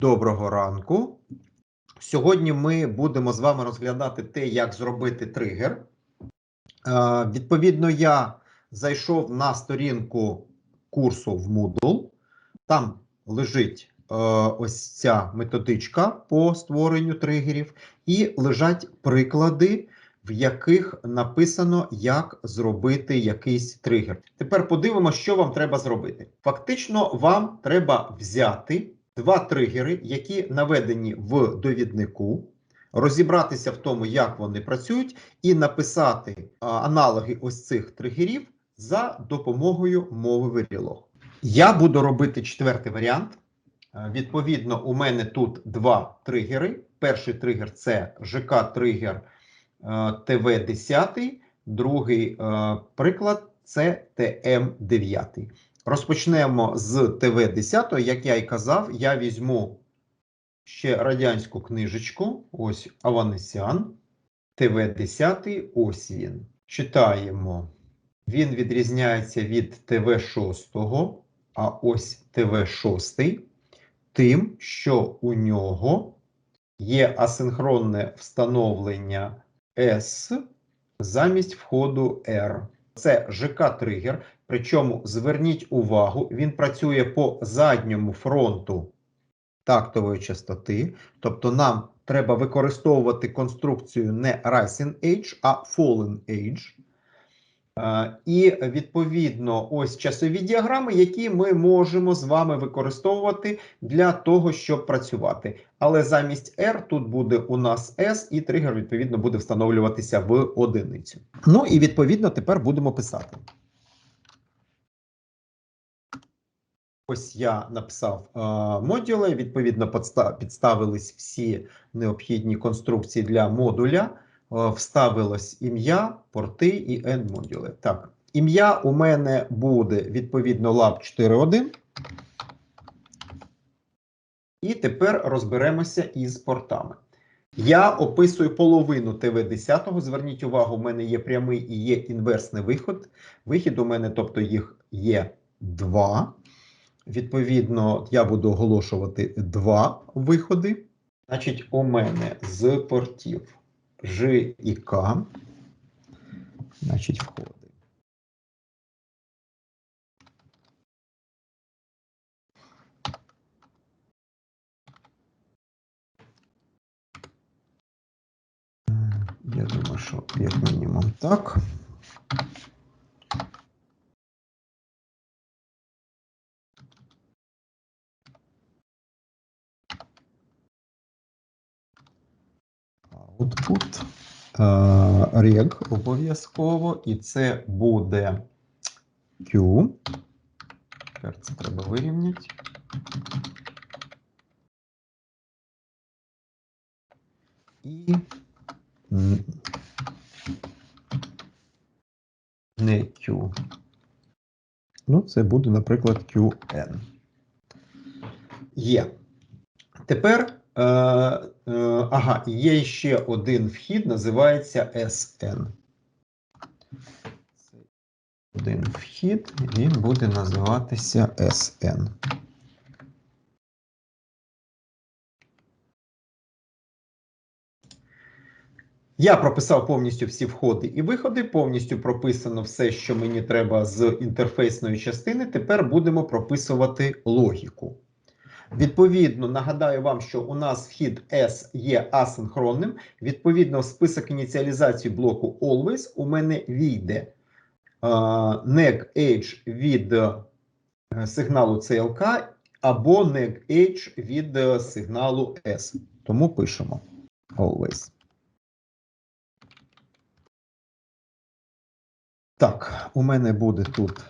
Доброго ранку. Сьогодні ми будемо з вами розглядати те, як зробити тригер. Е, відповідно, я зайшов на сторінку курсу в Moodle. Там лежить е, ось ця методичка по створенню тригерів, і лежать приклади, в яких написано, як зробити якийсь тригер. Тепер подивимося, що вам треба зробити. Фактично, вам треба взяти два тригери, які наведені в довіднику, розібратися в тому, як вони працюють, і написати аналоги ось цих тригерів за допомогою мови Verilog. Я буду робити четвертий варіант. Е, Відповідно, у мене тут два тригери. Перший тригер це ЖК-тригер ТВ-10, другий е, приклад це ТМ-9. Розпочнемо з ТВ-10. Як я і казав, я візьму ще радянську книжечку. Ось Аванесян. ТВ-10, ось він. Читаємо. Він відрізняється від ТВ-6, а ось ТВ-6 тим, що у нього є асинхронне встановлення S замість входу R. Це ЖК-тригер. Причому зверніть увагу, він працює по задньому фронту тактової частоти. Тобто нам треба використовувати конструкцію не Rising Age, а Fallen Age. Е, І відповідно ось часові діаграми, які ми можемо з вами використовувати для того, щоб працювати. Але замість R тут буде у нас S, і тригер, відповідно, буде встановлюватися в одиницю. Ну і відповідно тепер будемо писати. Ось я написав е, модули. Відповідно, підставились всі необхідні конструкції для модуля. Е, вставилось ім'я, порти і end модули. Так, ім'я у мене буде відповідно lab 4.1. І тепер розберемося із портами. Я описую половину ТВ-10. Зверніть увагу, у мене є прямий і є інверсний вихід. Вихід у мене, тобто їх є два. Відповідно, я буду оголошувати два виходи. Значить, у мене з портів Ж і К. Значить, входи. Я думаю, що як мінімум так. Output. е, Рег обов'язково, і це буде Q. Тепер це треба вирівняти. І не Q. Ну, це буде, наприклад, QN. Є. Тепер, е, е, ага, є ще один вхід, називається SN. Один вхід, він буде називатися SN. Я прописав повністю всі входи і виходи, повністю прописано все, що мені треба з інтерфейсної частини. Тепер будемо прописувати логіку. Відповідно, нагадаю вам, що у нас вхід S є асинхронним. Відповідно, в список ініціалізації блоку Always у мене війде neg age від е, сигналу CLK або neg age від е, сигналу S. Тому пишемо Always. Так, у мене буде тут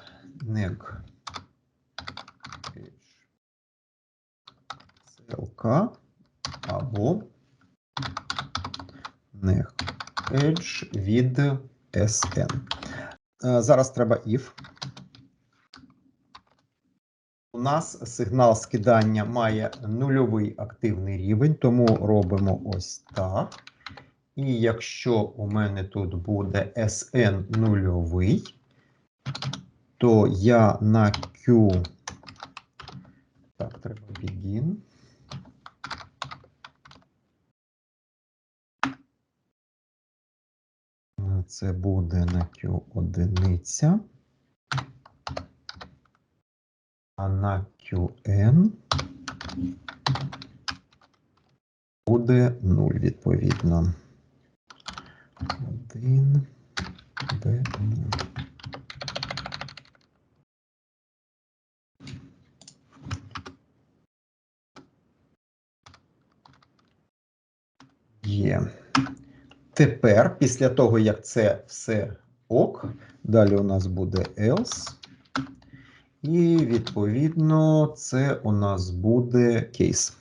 neg CLK або neg edge від SN. Е, Зараз треба if. У нас сигнал скидання має нульовий активний рівень, тому робимо ось так. І якщо у мене тут буде SN нульовий, то я на Q. Так, треба begin. Це буде на Q одиниця. А на QN буде 0, відповідно. 1, B0. Є. Тепер, після того, як це все ок, далі у нас буде else. І відповідно це у нас буде кейс.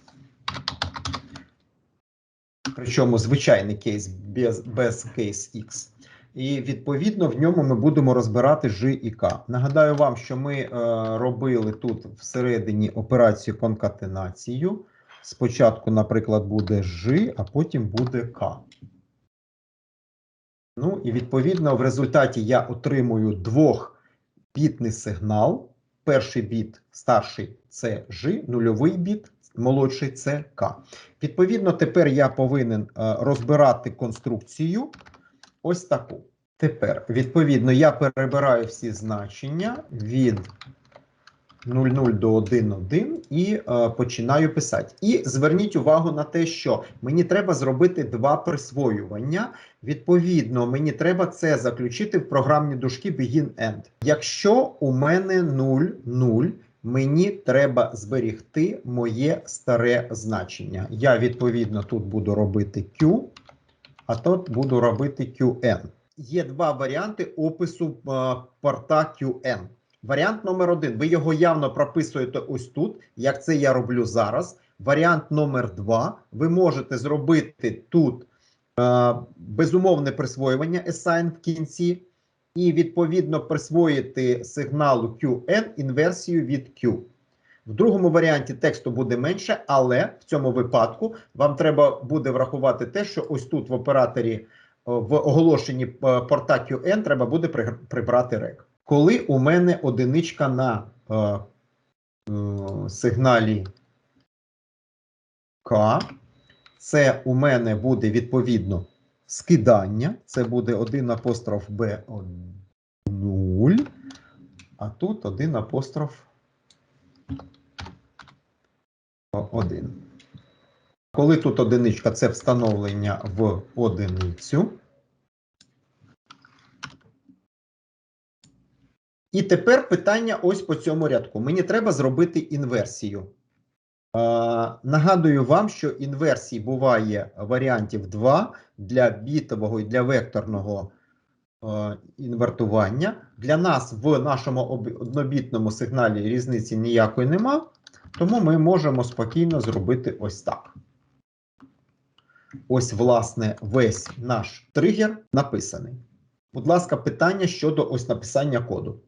Причому звичайний кейс без, без кейс X. І відповідно в ньому ми будемо розбирати G і K. Нагадаю вам, що ми е, робили тут всередині операцію конкатенацію. Спочатку, наприклад, буде G, а потім буде K. Ну і відповідно в результаті я отримую двохбітний сигнал. Перший біт старший це G, нульовий біт, молодший це К. Відповідно, тепер я повинен е, розбирати конструкцію ось таку. Тепер, відповідно, я перебираю всі значення від 00 до 1,1 і е, починаю писати. І зверніть увагу на те, що мені треба зробити два присвоювання. Відповідно, мені треба це заключити в програмні дужки begin-end. Якщо у мене 0, 0, мені треба зберігти моє старе значення. Я, відповідно, тут буду робити Q, а тут буду робити QN. Є два варіанти опису е, порта QN. Варіант номер один. Ви його явно прописуєте ось тут, як це я роблю зараз. Варіант номер два. Ви можете зробити тут е, безумовне присвоювання assign в кінці, і відповідно присвоїти сигналу QN інверсію від Q. В другому варіанті тексту буде менше, але в цьому випадку вам треба буде врахувати те, що ось тут в операторі е, в оголошенні е, порта QN треба буде прибрати рек. Коли у мене одиничка на е, е, сигналі К, це у мене буде відповідно скидання. Це буде 1 апостроф Б 0, а тут 1 апостроф 1. Коли тут одиничка, це встановлення в одиницю. І тепер питання ось по цьому рядку. Мені треба зробити інверсію. Нагадую вам, що інверсій буває варіантів 2 для бітового і для векторного інвертування. Для нас в нашому однобітному сигналі різниці ніякої нема, тому ми можемо спокійно зробити ось так. Ось, власне, весь наш тригер написаний. Будь ласка, питання щодо ось написання коду.